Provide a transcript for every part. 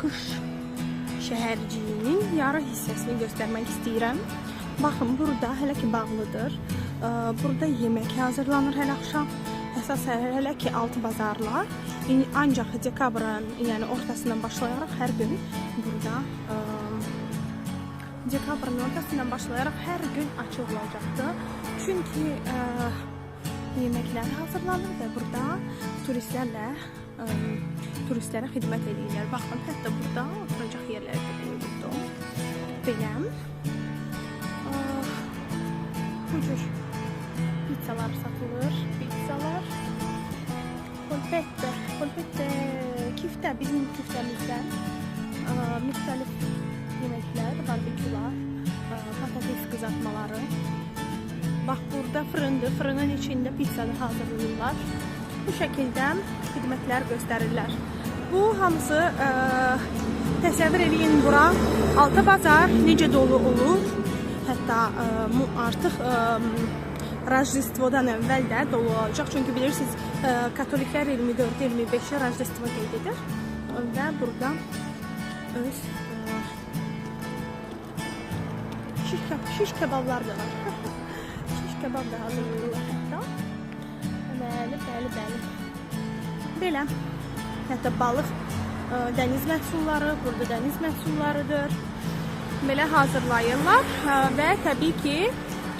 qış şəhərciyinin yarı hissəsini göstərmək istəyirəm. Baxın, burada hələ ki bağlıdır. Ə, Burada yemək hazırlanır hələ axşam. Əsas hələ ki altı bazarlar. İndi ancaq dekabrın, yəni ortasından başlayaraq hər gün burada ə, dekabrın ortasından başlayaraq hər gün açıq olacaqdır. Çünki ə, yeməklər hazırlanır və burada turistlərlə turistlərə xidmət edirlər. Baxın, hətta burada oturacaq yerlər də qoyulubdur. Belə. Bu cür pizzalar satılır. Pizzalar. Polpette. Polpette küfte bizim küftemizden. Aa, müxtəlif yeməklər, barbekülar, aa, patates kızartmaları. Bax burada fırındır. Fırının içində pizzanı hazırlayırlar. bu şəkildə xidmətlər göstərirlər. Bu hamısı ə, təsəvvür eləyin bura Alta bazar necə dolu olur. Hətta e, ə, artıq e, ə, Rajdestodan əvvəl də dolu olacaq. Çünki bilirsiniz, ə, katoliklər 24-25-ə Rajdestvo qeyd edir. Və burada öz ə, şiş, keb şiş kebablar da var. şiş kebab da hazırlayırlar. Bəli, bəli, bəli. Belə. Hətta balıq, ə, dəniz məhsulları, burada dəniz məhsullarıdır. Belə hazırlayırlar ə, və təbii ki,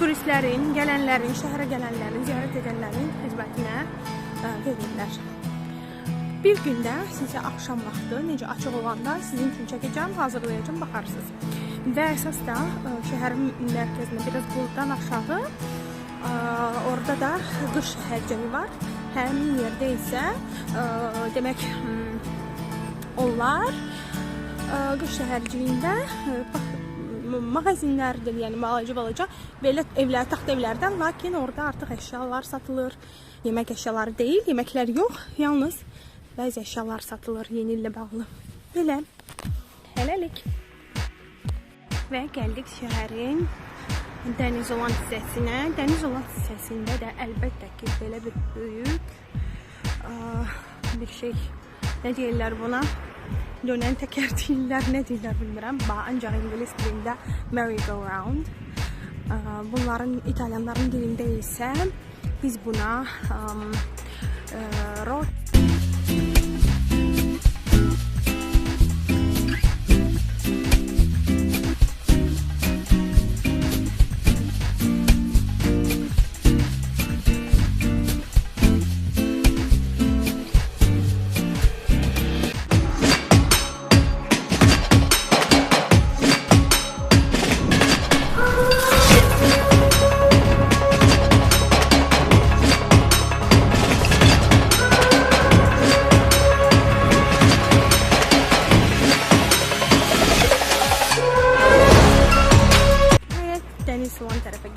turistlərin, gələnlərin, şəhərə gələnlərin, ziyarət edənlərin xidmətinə ə, verirlər. Bir gündə sizə axşam vaxtı necə açıq olanda sizin üçün çəkəcəm, hazırlayacağım, baxarsınız. Və əsas da şəhərin mərkəzinə biraz buradan aşağı orada da qış şəhərcəmi var. Həmin yerdə isə demək hmm, onlar qış şəhərciyində m- mağazinlərdir, yəni balaca balaca belə evlər, taxt evlərdən, lakin orada artıq əşyalar satılır. Yemək əşyaları deyil, yeməklər yox, yalnız bəzi əşyalar satılır yeni illə bağlı. Belə. Hələlik. Və gəldik şəhərin dəniz olan hissəsinə. Dəniz olan hissəsində də əlbəttə ki, belə bir böyük ə, bir şey nə deyirlər buna? Dönən təkər deyirlər, nə deyirlər bilmirəm. Ancaq ingilis dilində merry-go-round. Ə, Bunların İtalyanların dilində isə biz buna um, ə, rot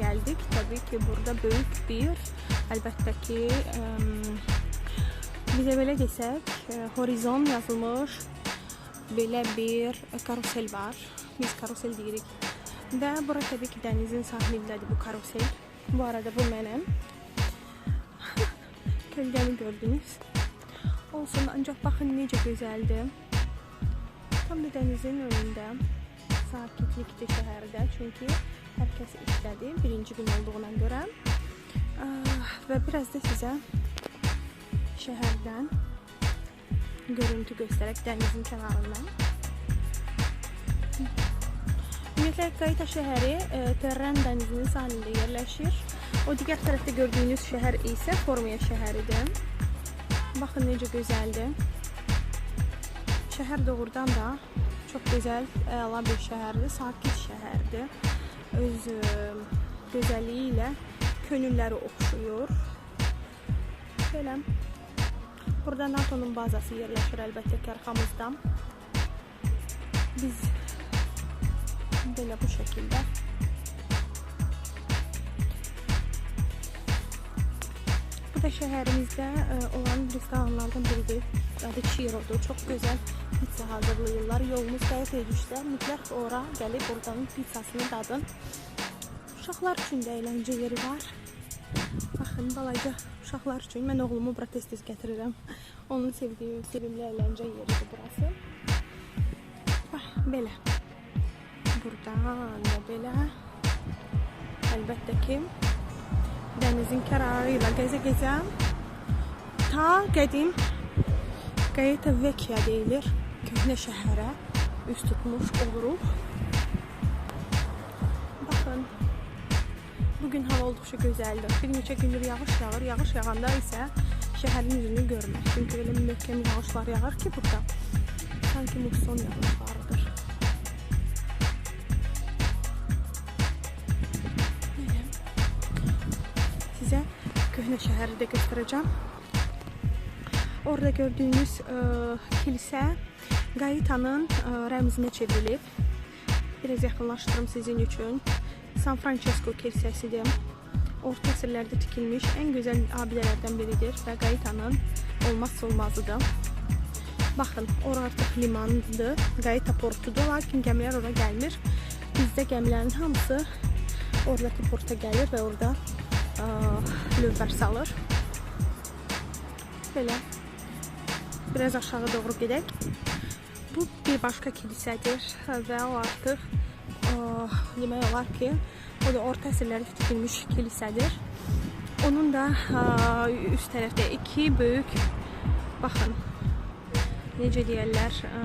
gəldik. Təbii ki, burada böyük bir, əlbəttə ki, belə desək, ə, horizon yazılmış belə bir karusel var. Biz karusel deyirik. Və bura təbii ki, dənizin sahilindədir bu karusel. Bu arada bu mənim. Kölgəni gördünüz. Olsun, ancaq baxın necə gözəldir. Tam da dənizin önündə sakitlikdir şəhərdə çünki hər kəs birinci gün olduğuna görə Ah, və biraz da sizə şəhərdən görüntü göstərək dənizin kənarından. Ümumiyyətlə Qayıta şəhəri e, Terran dənizinin sahilində yerləşir. O digər tərəfdə gördüyünüz şəhər isə Formiya şəhəridir. Baxın necə gözəldir. Şəhər doğrudan da çox gözəl, əla bir şəhərdir, sakit şəhərdir. Öz ə, gözəlliyi ilə könülləri oxşuyur. Belə. Burada NATO'nun bazası yerləşir əlbəttə ki, arxamızda. Biz belə bu şəkildə Bu da şəhərimizdə ə, olan restoranlardan biridir. Adı Chiro'dur. Çox gözəl pizza hazırlayırlar. Yolunuz Qayıt Edişdə mütləq ora gəlib oradanın pizzasını dadın. Uşaqlar üçün də əyləncə yeri var. Baxın, balaca uşaqlar üçün mən oğlumu bura tez-tez. Onun sevdiyi, sevimli əyləncə yeridir burası. Bax, belə. Buradan da belə. Əlbəttə ki, dənizin kənarı ilə gəzə-gəzə ta qədim Gaeta Vecchia deyilir. Köhnə şəhərə üz tutmuş oluruq. Baxın. Bugün hava olduqca gözəldir. Bir neçə gündür yağış yağır. Yağış yağanda isə şəhərin üzünü görmək. Çünki elə möhkəm yağışlar yağır ki burada. Sanki muson yağışlarıdır. Sizə köhnə şəhəri də göstərəcəm. Orada gördüğünüz e, kilise Gaeta'nın e, rəmzinə çevrilib. Biraz yaxınlaşdırım sizin üçün. San Francisco kilisəsidir. Orta əsrlərdə tikilmiş ən gözəl abidələrdən biridir və Gaeta'nın olmazsa olmazıdır. Baxın, ora artıq limandır. Gaeta portudur, lakin gəmilər ora gəlmir. Bizdə gəmilərin hamısı oradakı porta gəlir və orada ə, lövbər salır. Belə. Biraz aşağı doğru gedək. Bu bir başqa kilisədir və o artıq ə, demək ki, o da orta əsrlərdə tikilmiş kilisədir. Onun da üst tərəfdə iki böyük baxın necə deyirlər ə,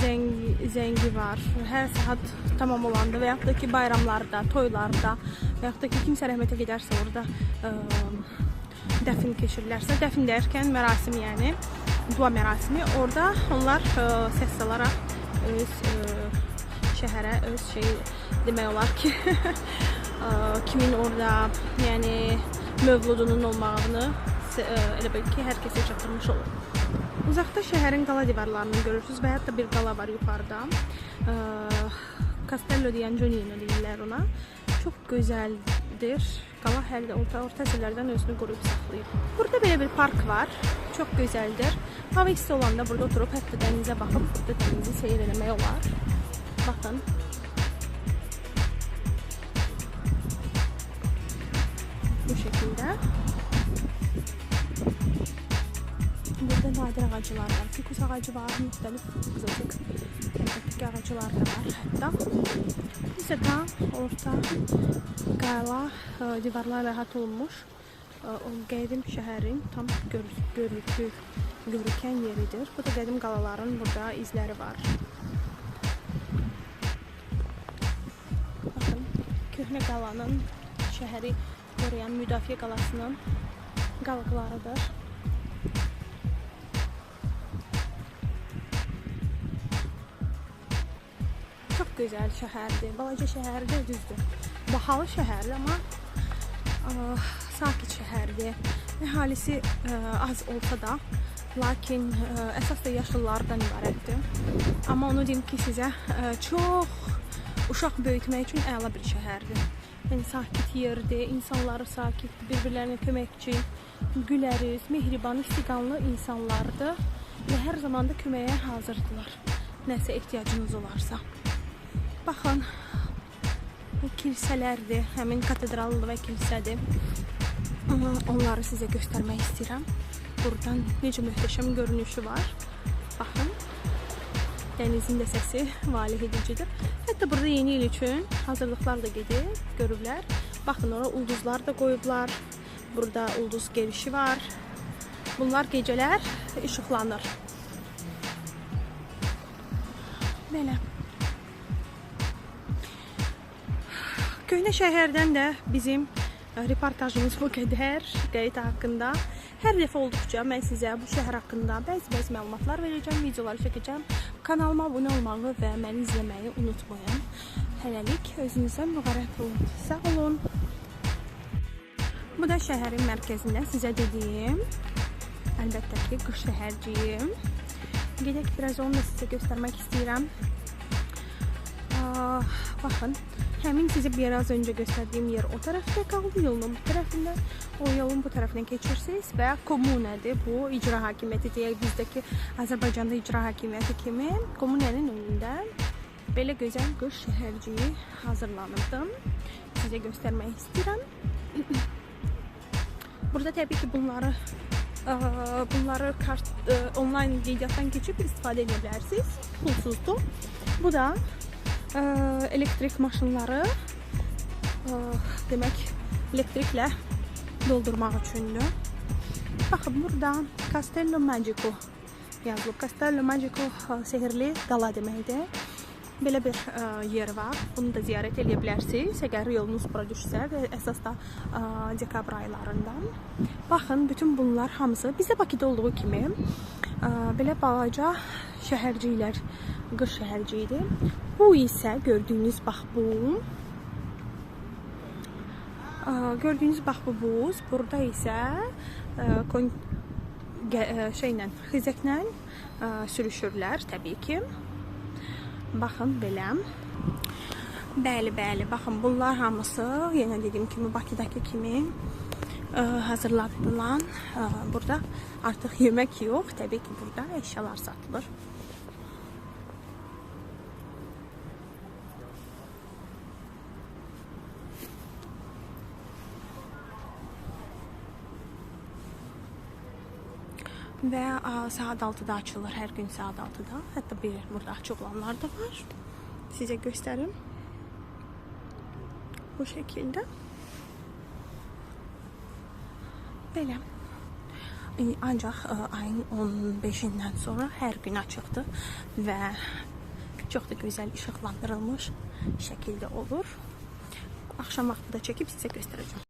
zəngi var. Hər saat tamam olanda və yaxud da ki bayramlarda, toylarda və yaxud da ki kimsə rəhmətə gedərsə orada ə, dəfn keçirirlərsə, dəfn deyərkən mərasim yəni dua mərasimi orada onlar ə, səs salaraq öz ə, şəhərə öz şey demək olar ki ə, kimin orada yəni mövludunun olmağını ə, elə bil ki hər kəsə çatdırmış olur. Uzaqda şəhərin qala divarlarını görürsüz və hətta bir qala var yuxarıda. Castello di Angiolino deyirlər ona. Çox gözəldir. Qala hələ orta, orta əsrlərdən özünü qoruyub saxlayıb. Burada belə bir park var. Çox gözəldir. Hava isti olanda burada oturub hətta dənizə baxıb burada dənizi seyr eləmək olar. Baxın. Nadir ağaclar var. Fikus ağacı var, müxtəlif qızılcıq tərəfdəki ağaclar da var hətta. İsə tam orta qala ə, divarlarla əhatə olunmuş ə, o qədim şəhərin tam gör, görükü, görükən yeridir. Bu da qədim qalaların burada izləri var. Baxın, köhnə qalanın şəhəri qoruyan müdafiə qalasının qalıqlarıdır. Gözəl şəhərdir. Balaca şəhərdir, düzdür. Bahalı şəhərdir, amma ə, sakit şəhərdir. Əhalisi ə, az olsa da, lakin ə, əsas da yaşlılardan ibarətdir. Amma onu deyim ki, sizə ə, çox uşaq böyütmək üçün əla bir şəhərdir. Yəni sakit yerdir, insanları sakit, bir-birlərinə köməkçi, güləriz, mehriban, istiqanlı insanlardır və hər zaman da köməyə hazırdılar. Nəsə ehtiyacınız olarsa. Baxın, bu kilsələrdir, həmin katedral və kilsədir. Onları sizə göstərmək istəyirəm. Buradan necə möhtəşəm görünüşü var. Baxın. Dənizin də səsi valeh edicidir. Hətta burada yeni il üçün hazırlıqlar da gedir, görüblər. Baxın, ora ulduzlar da qoyublar. Burada ulduz gelişi var. Bunlar gecələr işıqlanır. Belə. Köhnə şəhərdən də bizim e, reportajımız bu qədər Qəyta haqqında. Hər dəfə olduqca mən sizə bu şəhər haqqında bəzi-bəzi məlumatlar verəcəm, videolar çəkəcəm. Kanalıma abunə olmağı və məni izləməyi unutmayın. Hələlik özünüzə müğərrət olun. Sağ olun. Bu da şəhərin mərkəzində sizə dediyim əlbəttə ki, qış şəhərciyim. Gedək biraz onu da sizə göstərmək istəyirəm. Aa, baxın, həmin sizə biraz öncə göstərdiyim yer o tərəfdə qaldı, yolun bu tərəfində. O yolun bu tərəfindən keçirsiniz və kommunədir. Bu icra hakimiyyəti deyək bizdəki Azərbaycanda icra hakimiyyəti kimi kommunənin önündə belə gözəl qış şəhərciyi hazırlanırdım. Sizə göstərmək istəyirəm. Burada təbii ki bunları bunları kart e, online qeydiyyatdan keçib istifadə edə. Pulsuzdur. Bu da e, elektrik maşınları e, demək elektriklə doldurmaq üçündür. Baxın burada Castello Magico yazılıb. Castello Magico e, sehirli qala deməkdir. Belə bir ə, yer var. Bunu da ziyarət edə bilərsiniz. Əgər yolunuz bura düşsə və əsas da ə, dekabr aylarından. Baxın, bütün bunlar hamısı bizdə Bakıda olduğu kimi ə, belə balaca şəhərciklər, qış şəhərciyidir. Bu isə gördüyünüz bax bu Gördüyünüz bax bu buz. Burada isə gə- ə, şeylə, xizəklə ə, sürüşürlər təbii ki. Baxın belə. Bəli, bəli. Baxın bunlar hamısı yenə dediyim kimi Bakıdakı kimi ə, hazırladılan burada artıq yemək yox, təbii ki burada əşyalar satılır. Və ə, saat 6-da açılır, hər gün saat 6-da. Hətta bir burada açıq olanlar da var. Sizə göstərim. Bu şəkildə. Belə. E, Ancaq ə, ayın 15-dən sonra hər gün açıqdır və çox da gözəl işıqlandırılmış şəkildə olur. Axşam vaxtı da çəkib sizə göstərəcəm.